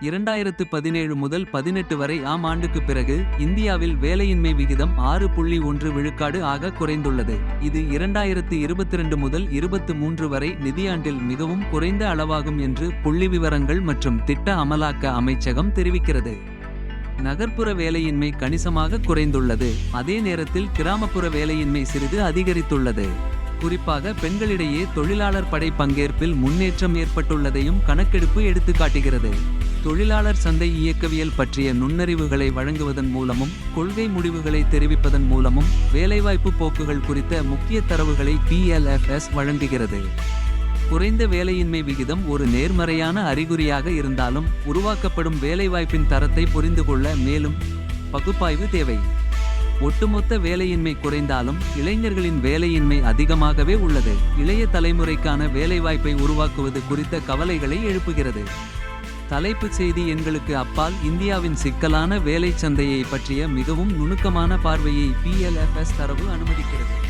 இரண்டாயிரத்து பதினேழு முதல் பதினெட்டு வரை ஆம் ஆண்டுக்கு பிறகு இந்தியாவில் வேலையின்மை விகிதம் ஆறு புள்ளி ஒன்று விழுக்காடு ஆக குறைந்துள்ளது. இது இரண்டாயிரத்து இருபத்தி ரெண்டு முதல் இருபத்து மூன்று வரை நிதியாண்டில் மிகவும் குறைந்த அளவாகும் என்று புள்ளிவிவரங்கள் மற்றும் திட்ட அமலாக்க அமைச்சகம் தெரிவிக்கிறது. நகர்ப்புற வேலையின்மை கணிசமாக குறைந்துள்ளது. அதே நேரத்தில் கிராமப்புற வேலையின்மை சிறிது அதிகரித்துள்ளது. குறிப்பாக பெண்களிடையே தொழிலாளர் படை பங்கேற்பில் முன்னேற்றம் ஏற்பட்டுள்ளதையும் கணக்கெடுப்பு எடுத்துக்காட்டுகிறது. தொழிலாளர் சந்தை இயக்கவியல் பற்றிய நுண்ணறிவுகளை வழங்குவதன் மூலமும் கொள்கை முடிவுகளை தெரிவிப்பதன் மூலமும் வேலைவாய்ப்பு போக்குகள் குறித்த முக்கிய தரவுகளை பிஎல்எஃப்எஸ் வழங்குகிறது. குறைந்த வேலையின்மை விகிதம் ஒரு நேர்மறையான அறிகுறியாக இருந்தாலும் உருவாக்கப்படும் வேலைவாய்ப்பின் தரத்தை புரிந்து கொள்ள மேலும் பகுப்பாய்வு தேவை. ஒட்டுமொத்த வேலையின்மை குறைந்தாலும் இளைஞர்களின் வேலையின்மை அதிகமாகவே உள்ளது. இளைய தலைமுறைக்கான வேலைவாய்ப்பை உருவாக்குவது குறித்த கவலைகளை எழுப்புகிறது. தலைப்புச் செய்தி எங்களுக்கு அப்பால் இந்தியாவின் சிக்கலான வேலைச் சந்தையை பற்றிய மிகவும் நுணுக்கமான பார்வையை பிஎல்எஃப்எஸ் தரவு அனுமதிக்கிறது.